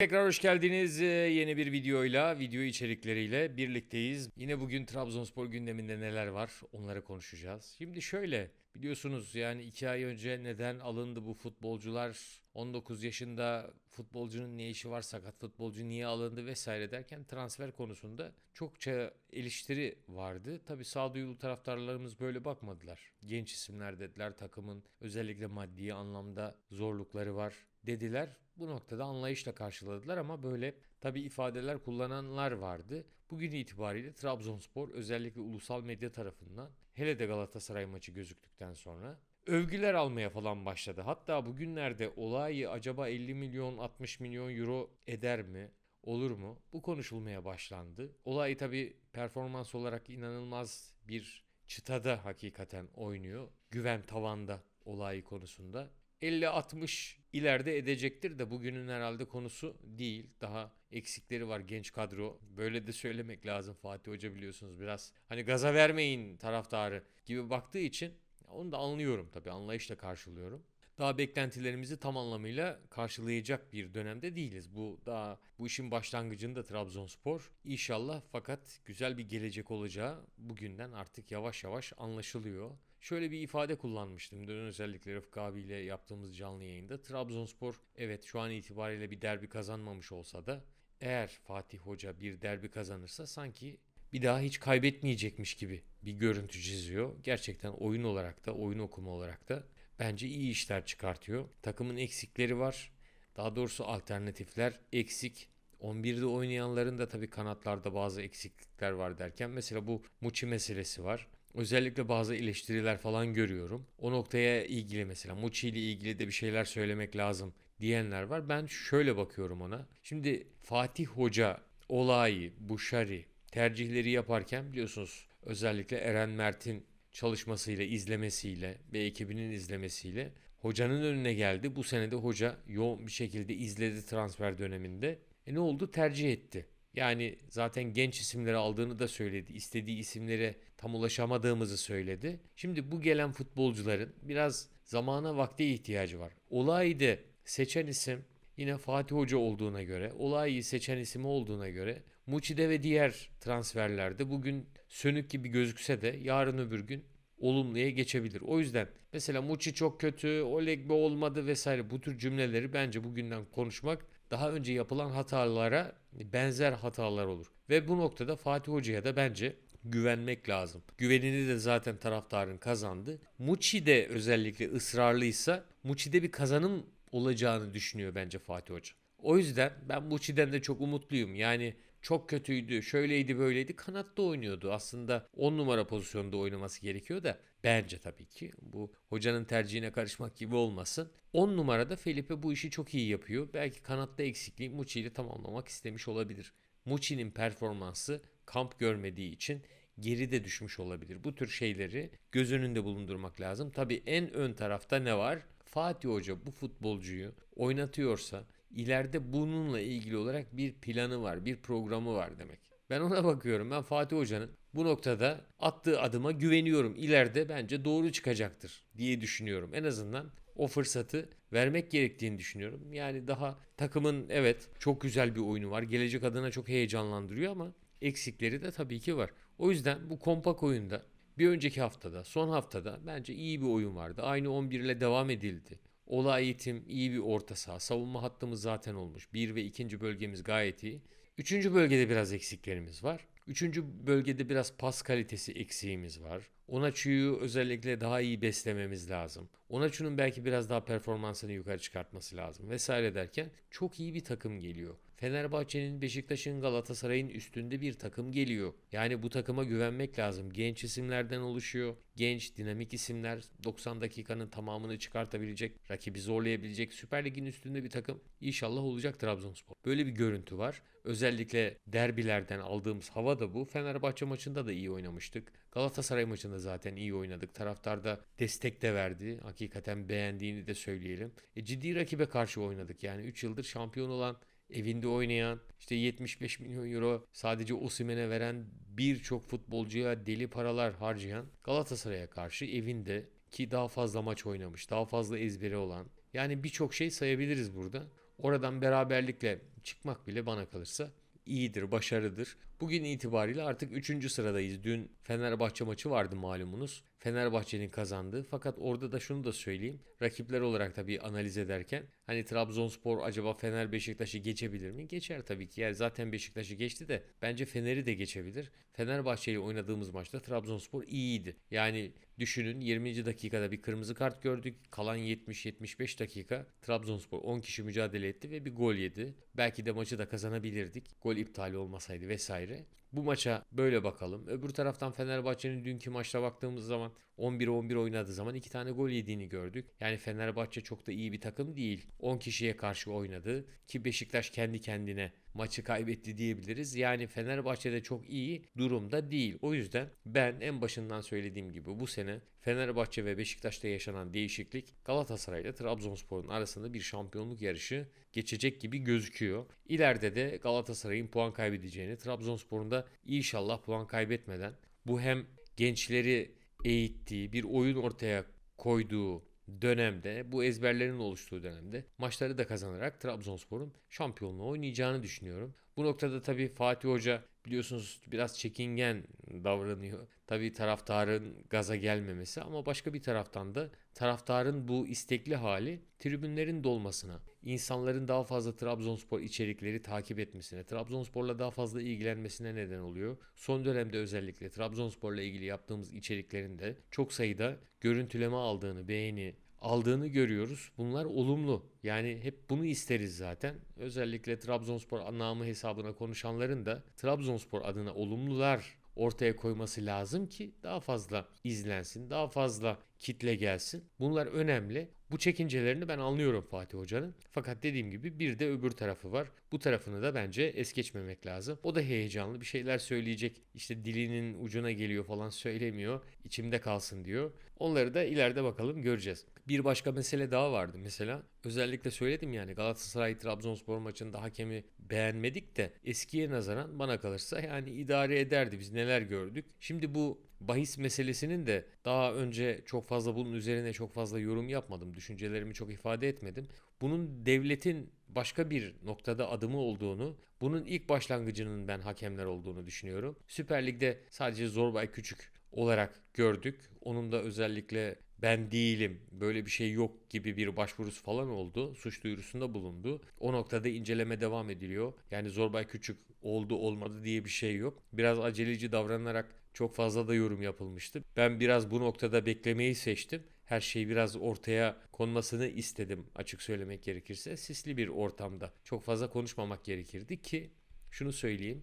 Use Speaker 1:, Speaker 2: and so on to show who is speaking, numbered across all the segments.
Speaker 1: Tekrar hoş geldiniz. Ee, Yeni bir videoyla, video içerikleriyle birlikteyiz. Yine bugün Trabzonspor gündeminde neler var onları konuşacağız. Şimdi şöyle biliyorsunuz yani iki ay önce neden alındı bu futbolcular? 19 yaşında futbolcunun ne işi var, sakat futbolcu niye alındı vesaire derken transfer konusunda çokça eleştiri vardı. Tabi sağduyulu taraftarlarımız böyle bakmadılar. Genç isimler dediler takımın özellikle maddi anlamda zorlukları var dediler. Bu noktada anlayışla karşıladılar ama böyle tabi ifadeler kullananlar vardı. Bugün itibariyle Trabzonspor özellikle ulusal medya tarafından hele de Galatasaray maçı gözüktükten sonra övgüler almaya falan başladı. Hatta bugünlerde olayı acaba 50 milyon 60 milyon euro eder mi? Olur mu? Bu konuşulmaya başlandı. Olay tabi performans olarak inanılmaz bir çıtada hakikaten oynuyor. Güven tavanda olayı konusunda. 50-60 ileride edecektir de bugünün herhalde konusu değil. Daha eksikleri var genç kadro. Böyle de söylemek lazım Fatih Hoca biliyorsunuz biraz. Hani gaza vermeyin taraftarı gibi baktığı için onu da anlıyorum tabii anlayışla karşılıyorum. Daha beklentilerimizi tam anlamıyla karşılayacak bir dönemde değiliz. Bu daha bu işin başlangıcında Trabzonspor. İnşallah fakat güzel bir gelecek olacağı bugünden artık yavaş yavaş anlaşılıyor. Şöyle bir ifade kullanmıştım dün özellikle Rıfkı abiyle yaptığımız canlı yayında. Trabzonspor evet şu an itibariyle bir derbi kazanmamış olsa da eğer Fatih Hoca bir derbi kazanırsa sanki bir daha hiç kaybetmeyecekmiş gibi bir görüntü çiziyor. Gerçekten oyun olarak da oyun okuma olarak da bence iyi işler çıkartıyor. Takımın eksikleri var. Daha doğrusu alternatifler eksik. 11'de oynayanların da tabii kanatlarda bazı eksiklikler var derken mesela bu Muçi meselesi var. Özellikle bazı eleştiriler falan görüyorum. O noktaya ilgili mesela Muçi ile ilgili de bir şeyler söylemek lazım diyenler var. Ben şöyle bakıyorum ona. Şimdi Fatih Hoca olayı, Buşari tercihleri yaparken biliyorsunuz özellikle Eren Mert'in çalışmasıyla, izlemesiyle ve ekibinin izlemesiyle hocanın önüne geldi. Bu senede hoca yoğun bir şekilde izledi transfer döneminde. E ne oldu? Tercih etti. Yani zaten genç isimleri aldığını da söyledi. İstediği isimlere tam ulaşamadığımızı söyledi. Şimdi bu gelen futbolcuların biraz zamana vakte ihtiyacı var. Olaydı seçen isim yine Fatih Hoca olduğuna göre, olayı seçen isim olduğuna göre Muçi'de ve diğer transferlerde bugün sönük gibi gözükse de yarın öbür gün olumluya geçebilir. O yüzden mesela Muçi çok kötü, Olegbe olmadı vesaire bu tür cümleleri bence bugünden konuşmak daha önce yapılan hatalara benzer hatalar olur. Ve bu noktada Fatih Hoca'ya da bence güvenmek lazım. Güvenini de zaten taraftarın kazandı. Muçi de özellikle ısrarlıysa Muçi'de bir kazanım olacağını düşünüyor bence Fatih Hoca. O yüzden ben Muçi'den de çok umutluyum. Yani çok kötüydü, şöyleydi böyleydi. Kanatta oynuyordu. Aslında 10 numara pozisyonda oynaması gerekiyor da bence tabii ki bu hocanın tercihine karışmak gibi olmasın. 10 numarada Felipe bu işi çok iyi yapıyor. Belki kanatta eksikliği Muçi ile tamamlamak istemiş olabilir. Muçi'nin performansı kamp görmediği için geride düşmüş olabilir. Bu tür şeyleri göz önünde bulundurmak lazım. Tabii en ön tarafta ne var? Fatih Hoca bu futbolcuyu oynatıyorsa ileride bununla ilgili olarak bir planı var, bir programı var demek. Ben ona bakıyorum. Ben Fatih Hoca'nın bu noktada attığı adıma güveniyorum. İleride bence doğru çıkacaktır diye düşünüyorum. En azından o fırsatı vermek gerektiğini düşünüyorum. Yani daha takımın evet çok güzel bir oyunu var. Gelecek adına çok heyecanlandırıyor ama eksikleri de tabii ki var. O yüzden bu kompak oyunda bir önceki haftada, son haftada bence iyi bir oyun vardı. Aynı 11 ile devam edildi. Olay eğitim, iyi bir orta saha. Savunma hattımız zaten olmuş. Bir ve ikinci bölgemiz gayet iyi. Üçüncü bölgede biraz eksiklerimiz var. Üçüncü bölgede biraz pas kalitesi eksiğimiz var. Onaçu'yu özellikle daha iyi beslememiz lazım. Onaçu'nun belki biraz daha performansını yukarı çıkartması lazım vesaire derken çok iyi bir takım geliyor. Fenerbahçe'nin, Beşiktaş'ın, Galatasaray'ın üstünde bir takım geliyor. Yani bu takıma güvenmek lazım. Genç isimlerden oluşuyor. Genç, dinamik isimler 90 dakikanın tamamını çıkartabilecek, rakibi zorlayabilecek Süper Lig'in üstünde bir takım İnşallah olacak Trabzonspor. Böyle bir görüntü var. Özellikle derbilerden aldığımız hava da bu. Fenerbahçe maçında da iyi oynamıştık. Galatasaray maçında zaten iyi oynadık. Taraftar da destek de verdi. Hakikaten beğendiğini de söyleyelim. E, ciddi rakibe karşı oynadık. Yani 3 yıldır şampiyon olan evinde oynayan, işte 75 milyon euro sadece Osimhen'e veren birçok futbolcuya deli paralar harcayan Galatasaray'a karşı evinde ki daha fazla maç oynamış, daha fazla ezberi olan yani birçok şey sayabiliriz burada. oradan beraberlikle çıkmak bile bana kalırsa iyidir, başarıdır. Bugün itibariyle artık 3. sıradayız. Dün Fenerbahçe maçı vardı malumunuz. Fenerbahçe'nin kazandığı fakat orada da şunu da söyleyeyim. Rakipler olarak tabii analiz ederken hani Trabzonspor acaba Fener Beşiktaş'ı geçebilir mi? Geçer tabii ki. Yani zaten Beşiktaş'ı geçti de bence Fener'i de geçebilir. Fenerbahçe ile oynadığımız maçta Trabzonspor iyiydi. Yani düşünün 20. dakikada bir kırmızı kart gördük. Kalan 70-75 dakika Trabzonspor 10 kişi mücadele etti ve bir gol yedi. Belki de maçı da kazanabilirdik. Gol iptali olmasaydı vesaire. ayrı Bu maça böyle bakalım. Öbür taraftan Fenerbahçe'nin dünkü maçta baktığımız zaman 11-11 oynadığı zaman 2 tane gol yediğini gördük. Yani Fenerbahçe çok da iyi bir takım değil. 10 kişiye karşı oynadı ki Beşiktaş kendi kendine maçı kaybetti diyebiliriz. Yani Fenerbahçe'de çok iyi durumda değil. O yüzden ben en başından söylediğim gibi bu sene Fenerbahçe ve Beşiktaş'ta yaşanan değişiklik Galatasaray ile Trabzonspor'un arasında bir şampiyonluk yarışı geçecek gibi gözüküyor. İleride de Galatasaray'ın puan kaybedeceğini, Trabzonspor'un da inşallah puan kaybetmeden bu hem gençleri eğittiği, bir oyun ortaya koyduğu dönemde, bu ezberlerin oluştuğu dönemde maçları da kazanarak Trabzonspor'un şampiyonluğu oynayacağını düşünüyorum. Bu noktada tabii Fatih Hoca biliyorsunuz biraz çekingen davranıyor. Tabii taraftarın gaza gelmemesi ama başka bir taraftan da taraftarın bu istekli hali tribünlerin dolmasına, insanların daha fazla Trabzonspor içerikleri takip etmesine, Trabzonspor'la daha fazla ilgilenmesine neden oluyor. Son dönemde özellikle Trabzonspor'la ilgili yaptığımız içeriklerin de çok sayıda görüntüleme aldığını, beğeni aldığını görüyoruz. Bunlar olumlu. Yani hep bunu isteriz zaten. Özellikle Trabzonspor anlamı hesabına konuşanların da Trabzonspor adına olumlular ortaya koyması lazım ki daha fazla izlensin, daha fazla kitle gelsin. Bunlar önemli. Bu çekincelerini ben anlıyorum Fatih Hoca'nın. Fakat dediğim gibi bir de öbür tarafı var. Bu tarafını da bence es geçmemek lazım. O da heyecanlı bir şeyler söyleyecek. İşte dilinin ucuna geliyor falan söylemiyor. İçimde kalsın diyor. Onları da ileride bakalım göreceğiz. Bir başka mesele daha vardı mesela. Özellikle söyledim yani Galatasaray Trabzonspor maçında hakemi beğenmedik de eskiye nazaran bana kalırsa yani idare ederdi. Biz neler gördük. Şimdi bu bahis meselesinin de daha önce çok fazla bunun üzerine çok fazla yorum yapmadım. Düşüncelerimi çok ifade etmedim. Bunun devletin başka bir noktada adımı olduğunu, bunun ilk başlangıcının ben hakemler olduğunu düşünüyorum. Süper Lig'de sadece Zorbay Küçük olarak gördük. Onun da özellikle ben değilim böyle bir şey yok gibi bir başvurusu falan oldu. Suç duyurusunda bulundu. O noktada inceleme devam ediliyor. Yani Zorbay Küçük oldu olmadı diye bir şey yok. Biraz aceleci davranarak çok fazla da yorum yapılmıştı. Ben biraz bu noktada beklemeyi seçtim. Her şey biraz ortaya konmasını istedim açık söylemek gerekirse. Sisli bir ortamda çok fazla konuşmamak gerekirdi ki şunu söyleyeyim.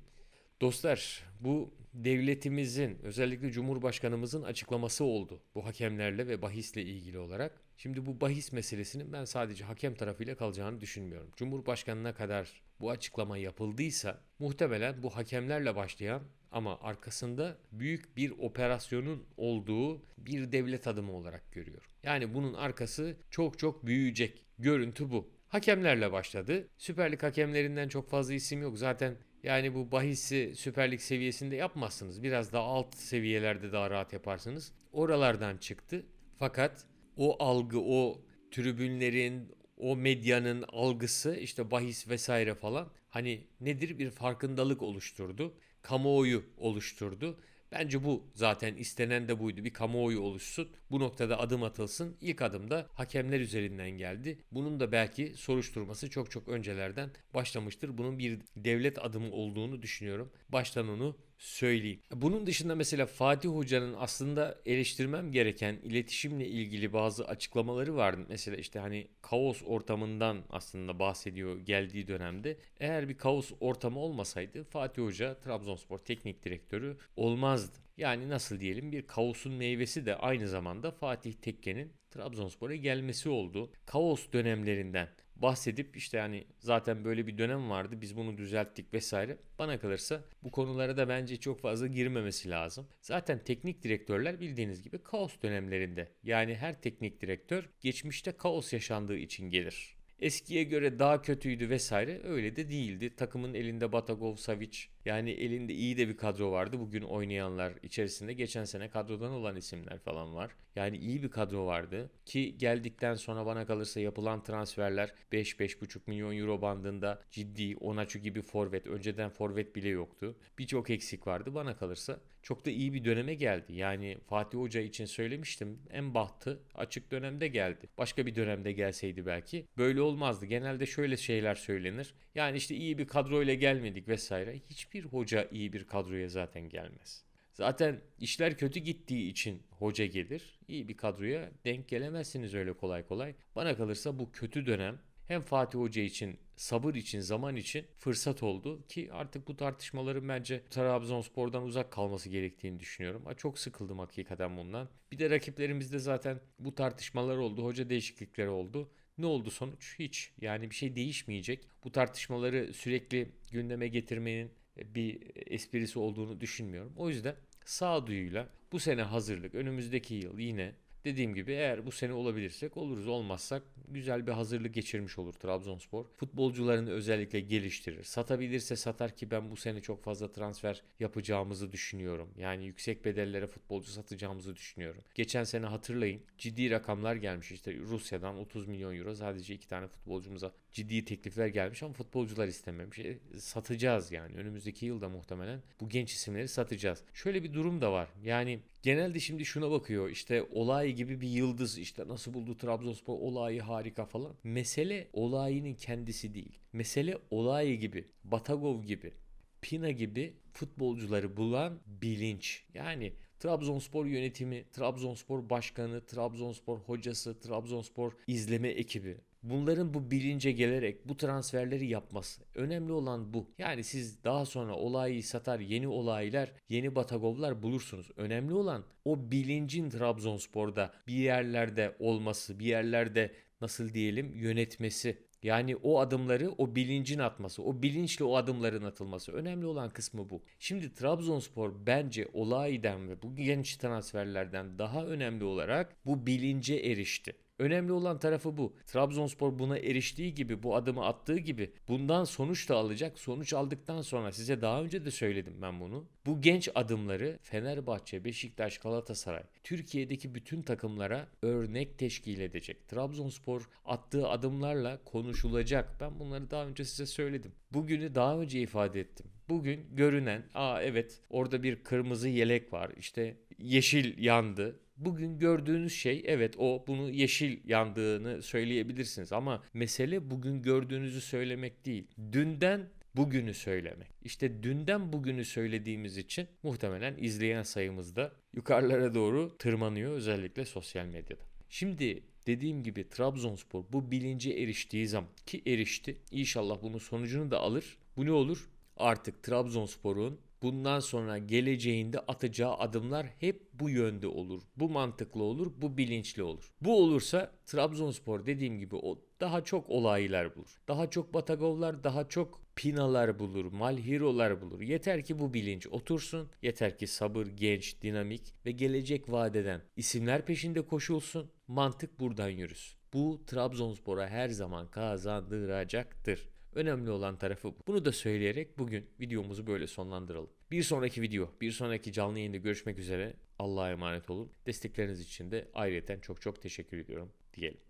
Speaker 1: Dostlar bu devletimizin özellikle Cumhurbaşkanımızın açıklaması oldu bu hakemlerle ve bahisle ilgili olarak. Şimdi bu bahis meselesinin ben sadece hakem tarafıyla kalacağını düşünmüyorum. Cumhurbaşkanına kadar bu açıklama yapıldıysa muhtemelen bu hakemlerle başlayan ama arkasında büyük bir operasyonun olduğu bir devlet adımı olarak görüyorum. Yani bunun arkası çok çok büyüyecek. Görüntü bu. Hakemlerle başladı. Süper Lig hakemlerinden çok fazla isim yok. Zaten yani bu bahisi Süper Lig seviyesinde yapmazsınız. Biraz daha alt seviyelerde daha rahat yaparsınız. Oralardan çıktı. Fakat o algı, o tribünlerin, o medyanın algısı işte bahis vesaire falan hani nedir bir farkındalık oluşturdu. Kamuoyu oluşturdu. Bence bu zaten istenen de buydu. Bir kamuoyu oluşsun. Bu noktada adım atılsın. İlk adım da hakemler üzerinden geldi. Bunun da belki soruşturması çok çok öncelerden başlamıştır. Bunun bir devlet adımı olduğunu düşünüyorum. Baştan onu söyleyeyim. Bunun dışında mesela Fatih Hoca'nın aslında eleştirmem gereken iletişimle ilgili bazı açıklamaları vardı. Mesela işte hani kaos ortamından aslında bahsediyor geldiği dönemde. Eğer bir kaos ortamı olmasaydı Fatih Hoca Trabzonspor teknik direktörü olmazdı. Yani nasıl diyelim bir kaosun meyvesi de aynı zamanda Fatih Tekke'nin Trabzonspor'a gelmesi oldu. Kaos dönemlerinden bahsedip işte yani zaten böyle bir dönem vardı biz bunu düzelttik vesaire. Bana kalırsa bu konulara da bence çok fazla girmemesi lazım. Zaten teknik direktörler bildiğiniz gibi kaos dönemlerinde yani her teknik direktör geçmişte kaos yaşandığı için gelir. eskiye göre daha kötüydü vesaire öyle de değildi. Takımın elinde Batagov, Savic yani elinde iyi de bir kadro vardı. Bugün oynayanlar içerisinde geçen sene kadrodan olan isimler falan var. Yani iyi bir kadro vardı ki geldikten sonra bana kalırsa yapılan transferler 5-5,5 milyon euro bandında ciddi Onaçu gibi forvet önceden forvet bile yoktu. Birçok eksik vardı bana kalırsa. Çok da iyi bir döneme geldi. Yani Fatih Hoca için söylemiştim. En bahtı açık dönemde geldi. Başka bir dönemde gelseydi belki böyle olmazdı. Genelde şöyle şeyler söylenir. Yani işte iyi bir kadroyla gelmedik vesaire. Hiçbir hoca iyi bir kadroya zaten gelmez. Zaten işler kötü gittiği için hoca gelir. İyi bir kadroya denk gelemezsiniz öyle kolay kolay. Bana kalırsa bu kötü dönem hem Fatih Hoca için, sabır için, zaman için fırsat oldu ki artık bu tartışmaların bence Trabzonspor'dan uzak kalması gerektiğini düşünüyorum. Çok sıkıldım hakikaten bundan. Bir de rakiplerimizde zaten bu tartışmalar oldu, hoca değişiklikleri oldu. Ne oldu sonuç? Hiç. Yani bir şey değişmeyecek. Bu tartışmaları sürekli gündeme getirmenin bir esprisi olduğunu düşünmüyorum. O yüzden sağduyuyla bu sene hazırlık, önümüzdeki yıl yine dediğim gibi eğer bu sene olabilirsek oluruz olmazsak güzel bir hazırlık geçirmiş olur Trabzonspor. Futbolcularını özellikle geliştirir. Satabilirse satar ki ben bu sene çok fazla transfer yapacağımızı düşünüyorum. Yani yüksek bedellere futbolcu satacağımızı düşünüyorum. Geçen sene hatırlayın ciddi rakamlar gelmiş işte Rusya'dan 30 milyon euro sadece iki tane futbolcumuza ciddi teklifler gelmiş ama futbolcular istememiş. E, satacağız yani önümüzdeki yılda muhtemelen bu genç isimleri satacağız. Şöyle bir durum da var. Yani genelde şimdi şuna bakıyor işte olay gibi bir yıldız işte nasıl buldu Trabzonspor olayı harika falan. Mesele olayının kendisi değil. Mesele olay gibi, Batagov gibi, Pina gibi futbolcuları bulan bilinç. Yani Trabzonspor yönetimi, Trabzonspor başkanı, Trabzonspor hocası, Trabzonspor izleme ekibi. Bunların bu bilince gelerek bu transferleri yapması. Önemli olan bu. Yani siz daha sonra olayı satar, yeni olaylar, yeni Batagovlar bulursunuz. Önemli olan o bilincin Trabzonspor'da bir yerlerde olması, bir yerlerde nasıl diyelim yönetmesi. Yani o adımları o bilincin atması, o bilinçle o adımların atılması. Önemli olan kısmı bu. Şimdi Trabzonspor bence olaydan ve bu genç transferlerden daha önemli olarak bu bilince erişti. Önemli olan tarafı bu. Trabzonspor buna eriştiği gibi, bu adımı attığı gibi bundan sonuç da alacak. Sonuç aldıktan sonra size daha önce de söyledim ben bunu. Bu genç adımları Fenerbahçe, Beşiktaş, Galatasaray, Türkiye'deki bütün takımlara örnek teşkil edecek. Trabzonspor attığı adımlarla konuşulacak. Ben bunları daha önce size söyledim. Bugünü daha önce ifade ettim. Bugün görünen, aa evet orada bir kırmızı yelek var. İşte yeşil yandı. Bugün gördüğünüz şey evet o bunu yeşil yandığını söyleyebilirsiniz ama mesele bugün gördüğünüzü söylemek değil. Dünden bugünü söylemek. İşte dünden bugünü söylediğimiz için muhtemelen izleyen sayımız da yukarılara doğru tırmanıyor özellikle sosyal medyada. Şimdi dediğim gibi Trabzonspor bu bilince eriştiği zaman ki erişti inşallah bunun sonucunu da alır. Bu ne olur? Artık Trabzonspor'un bundan sonra geleceğinde atacağı adımlar hep bu yönde olur. Bu mantıklı olur, bu bilinçli olur. Bu olursa Trabzonspor dediğim gibi o daha çok olaylar bulur. Daha çok Batagovlar, daha çok Pinalar bulur, Malhirolar bulur. Yeter ki bu bilinç otursun. Yeter ki sabır, genç, dinamik ve gelecek vadeden isimler peşinde koşulsun. Mantık buradan yürüsün. Bu Trabzonspor'a her zaman kazandıracaktır. Önemli olan tarafı bu. Bunu da söyleyerek bugün videomuzu böyle sonlandıralım. Bir sonraki video, bir sonraki canlı yayında görüşmek üzere. Allah'a emanet olun. Destekleriniz için de ayrıyeten çok çok teşekkür ediyorum diyelim.